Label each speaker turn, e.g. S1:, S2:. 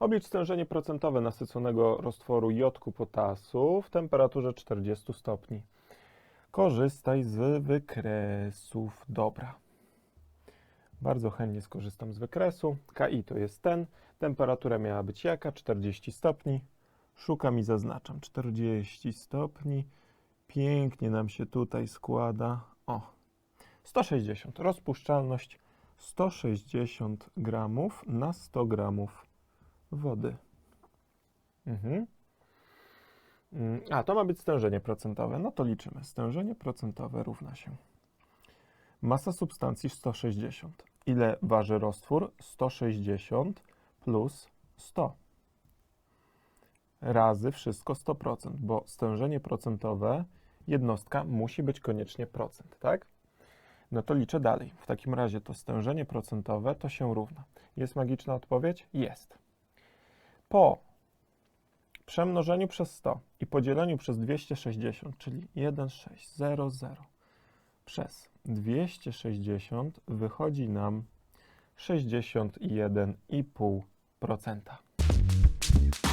S1: Oblicz stężenie procentowe nasyconego roztworu jodku potasu w temperaturze 40 stopni. Korzystaj z wykresów. Dobra. Bardzo chętnie skorzystam z wykresu. KI to jest ten. Temperatura miała być jaka? 40 stopni. Szukam i zaznaczam. 40 stopni. Pięknie nam się tutaj składa. O, 160. Rozpuszczalność 160 gramów na 100 gramów wody. Mhm. Mm, A, to ma być stężenie procentowe. No to liczymy. Stężenie procentowe równa się. Masa substancji 160. Ile waży roztwór? 160 plus 100. Razy wszystko 100%, bo stężenie procentowe, jednostka musi być koniecznie procent, tak? No to liczę dalej. W takim razie to stężenie procentowe to się równa. Jest magiczna odpowiedź? Jest. Po przemnożeniu przez 100 i podzieleniu przez 260, czyli 1600 przez 260 wychodzi nam 61,5%.